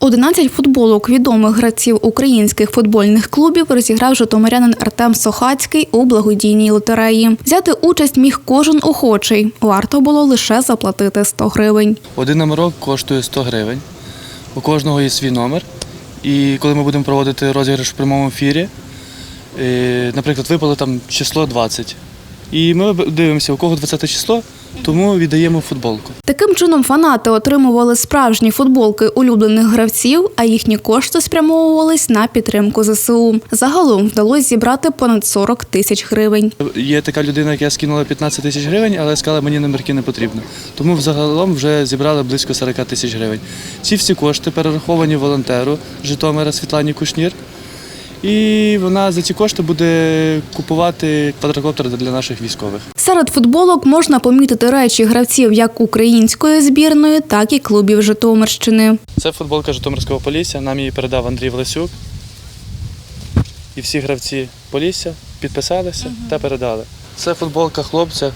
Одинадцять футболок відомих гравців українських футбольних клубів розіграв житомирянин Артем Сохацький у благодійній лотереї. Взяти участь міг кожен охочий. Варто було лише заплатити 100 гривень. Один номерок коштує 100 гривень. У кожного є свій номер. І коли ми будемо проводити розіграш в прямому ефірі, е, наприклад, випало там число 20. І ми дивимося, у кого 20 число, тому віддаємо футболку. Таким чином фанати отримували справжні футболки улюблених гравців, а їхні кошти спрямовувались на підтримку ЗСУ. Загалом вдалося зібрати понад 40 тисяч гривень. Є така людина, яка скинула 15 тисяч гривень, але сказала, мені номерки не потрібно. Тому взагалом вже зібрали близько 40 тисяч гривень. Ці всі кошти перераховані волонтеру Житомира Світлані Кушнір. І вона за ці кошти буде купувати квадрокоптер для наших військових. Серед футболок можна помітити речі гравців як української збірної, так і клубів Житомирщини. Це футболка Житомирського Полісся. Нам її передав Андрій Власюк. І всі гравці Полісся підписалися та передали. Це футболка хлопця,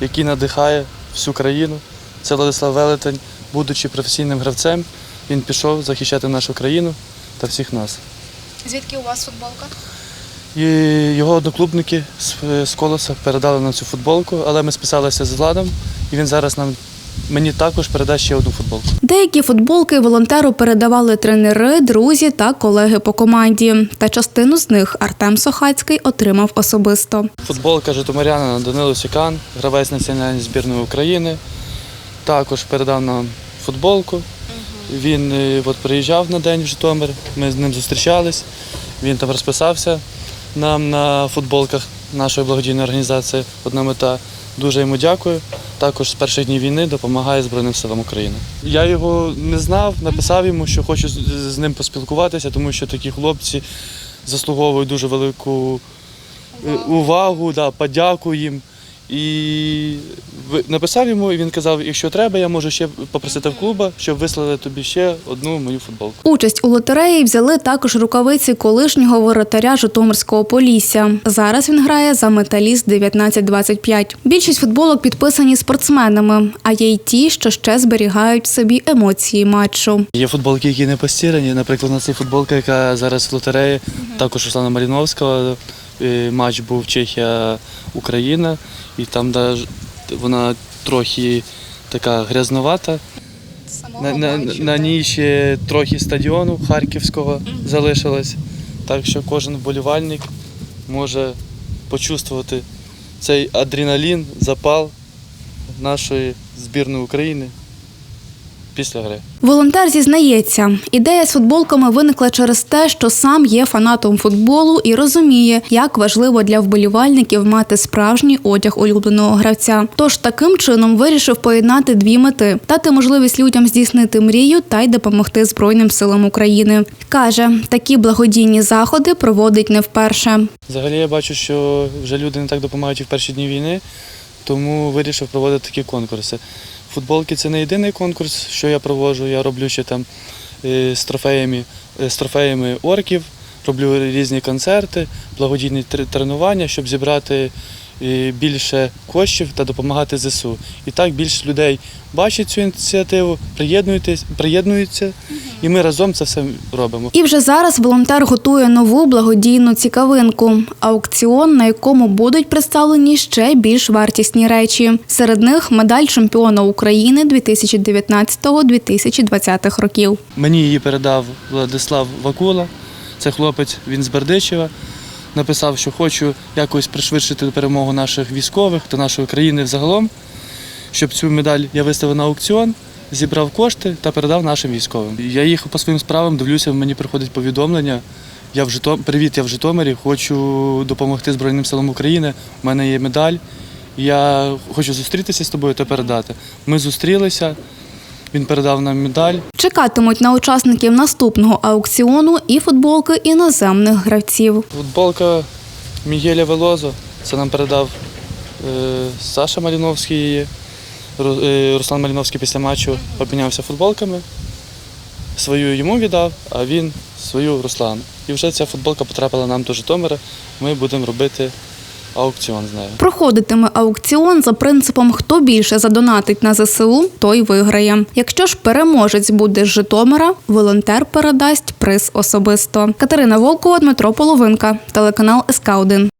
який надихає всю країну. Це Владислав Велетень, будучи професійним гравцем, він пішов захищати нашу країну та всіх нас. Звідки у вас футболка? І його одноклубники з, з колеса передали нам цю футболку, але ми списалися з Владом, і він зараз нам мені також передасть ще одну футболку. Деякі футболки волонтеру передавали тренери, друзі та колеги по команді. Та частину з них Артем Сохацький отримав особисто. Футболка Житомирянина Данило Сікан, гравець національної збірної України. Також передав нам футболку. Він е, от, приїжджав на день в Житомир, ми з ним зустрічались. Він там розписався нам на футболках нашої благодійної організації Одна мета. Дуже йому дякую. Також з перших днів війни допомагає Збройним силам України. Я його не знав, написав йому, що хочу з- ним поспілкуватися, тому що такі хлопці заслуговують дуже велику е, увагу, да, подяку їм. І написав йому, і він казав, якщо треба, я можу ще попросити в клуба, щоб вислали тобі ще одну мою футболку. Участь у лотереї взяли також рукавиці колишнього воротаря Житомирського Полісся. Зараз він грає за металіст 1925. Більшість футболок підписані спортсменами, а є й ті, що ще зберігають в собі емоції матчу. Є футболки, які не постірані. Наприклад, на цій футболка, яка зараз в лотереї, також Руслана Маріновського. Е, Матч був Чехія-Україна, і там вона трохи така грязновата. На, на, на ній ще трохи стадіону Харківського залишилось. Так що кожен вболівальник може почувствувати цей адреналін, запал нашої збірної України після гри. Волонтер зізнається, ідея з футболками виникла через те, що сам є фанатом футболу і розуміє, як важливо для вболівальників мати справжній одяг улюбленого гравця. Тож таким чином вирішив поєднати дві мети: дати можливість людям здійснити мрію та й допомогти Збройним силам України. Каже, такі благодійні заходи проводить не вперше. Взагалі я бачу, що вже люди не так допомагають і в перші дні війни, тому вирішив проводити такі конкурси. Футболки це не єдиний конкурс, що я проводжу. Я роблю ще там е, з трофеями, е, з трофеями орків, роблю різні концерти, благодійні тр- тренування, щоб зібрати більше коштів та допомагати ЗСУ. І так більше людей бачать цю ініціативу, приєднуються, приєднуються, і ми разом це все робимо. І вже зараз волонтер готує нову благодійну цікавинку аукціон, на якому будуть представлені ще більш вартісні речі. Серед них медаль чемпіона України 2019-2020 років. Мені її передав Владислав Вакула, це хлопець, він з Бердичева. Написав, що хочу якось пришвидшити перемогу наших військових та нашої країни взагалом, щоб цю медаль я виставив на аукціон, зібрав кошти та передав нашим військовим. Я їхав по своїм справам, дивлюся, мені приходить повідомлення. Я в Житом... Привіт, я в Житомирі, хочу допомогти Збройним силам України. У мене є медаль. Я хочу зустрітися з тобою та передати. Ми зустрілися, він передав нам медаль. Чекатимуть на учасників наступного аукціону і футболки іноземних гравців. Футболка Мігеля Велозо. Це нам передав е, Саша Маліновський її. Е, Руслан Маліновський після матчу обмінявся футболками. Свою йому віддав, а він свою Руслану. І вже ця футболка потрапила нам до Житомира. Ми будемо робити аукціон з. Проходитиме аукціон за принципом хто більше задонатить на ЗСУ, той виграє. Якщо ж переможець буде з Житомира, волонтер передасть приз особисто. Катерина Волкова, Дмитро Половинка, телеканал СК 1